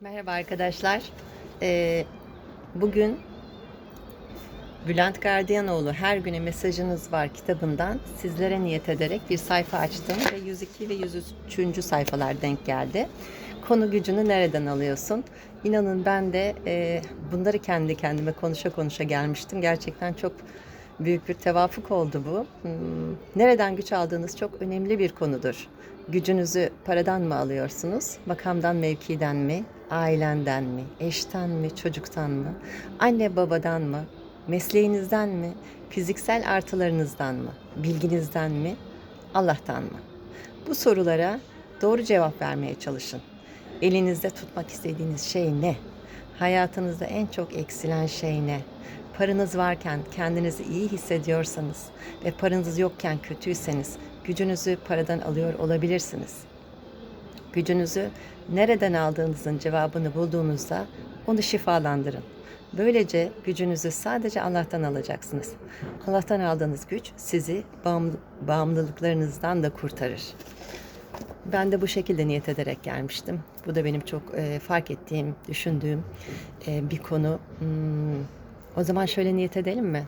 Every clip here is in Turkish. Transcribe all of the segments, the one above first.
Merhaba arkadaşlar. Ee, bugün Bülent Gardiyanoğlu Her Güne Mesajınız Var kitabından sizlere niyet ederek bir sayfa açtım ve 102 ve 103. sayfalar denk geldi. Konu gücünü nereden alıyorsun? İnanın ben de e, bunları kendi kendime konuşa konuşa gelmiştim. Gerçekten çok büyük bir tevafuk oldu bu. Hmm, Nereden güç aldığınız çok önemli bir konudur. Gücünüzü paradan mı alıyorsunuz? Makamdan, mevkiden mi? Ailenden mi? Eşten mi? Çocuktan mı? Anne babadan mı? Mesleğinizden mi? Fiziksel artılarınızdan mı? Bilginizden mi? Allah'tan mı? Bu sorulara doğru cevap vermeye çalışın. Elinizde tutmak istediğiniz şey ne? Hayatınızda en çok eksilen şey ne? Paranız varken kendinizi iyi hissediyorsanız ve paranız yokken kötüyseniz gücünüzü paradan alıyor olabilirsiniz. Gücünüzü nereden aldığınızın cevabını bulduğunuzda onu şifalandırın. Böylece gücünüzü sadece Allah'tan alacaksınız. Allah'tan aldığınız güç sizi bağımlı, bağımlılıklarınızdan da kurtarır. Ben de bu şekilde niyet ederek gelmiştim. Bu da benim çok e, fark ettiğim, düşündüğüm e, bir konu. Hmm, o zaman şöyle niyet edelim mi?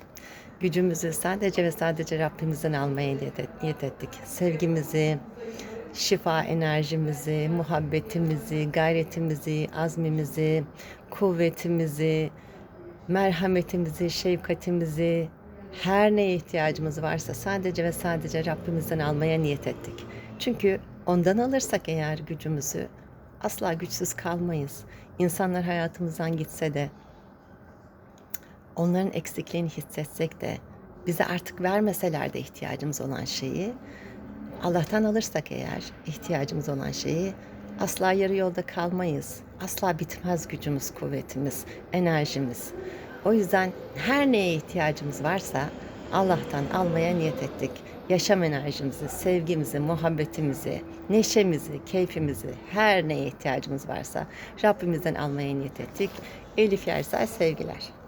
Gücümüzü sadece ve sadece Rabbimizden almaya niyet, et- niyet ettik. Sevgimizi, şifa enerjimizi, muhabbetimizi, gayretimizi, azmimizi, kuvvetimizi, merhametimizi, şefkatimizi, her neye ihtiyacımız varsa sadece ve sadece Rabbimizden almaya niyet ettik. Çünkü ondan alırsak eğer gücümüzü asla güçsüz kalmayız. İnsanlar hayatımızdan gitse de onların eksikliğini hissetsek de bize artık vermeseler de ihtiyacımız olan şeyi Allah'tan alırsak eğer ihtiyacımız olan şeyi asla yarı yolda kalmayız. Asla bitmez gücümüz, kuvvetimiz, enerjimiz. O yüzden her neye ihtiyacımız varsa Allah'tan almaya niyet ettik. Yaşam enerjimizi, sevgimizi, muhabbetimizi, neşemizi, keyfimizi, her neye ihtiyacımız varsa Rabbimizden almaya niyet ettik. Elif Yersel sevgiler.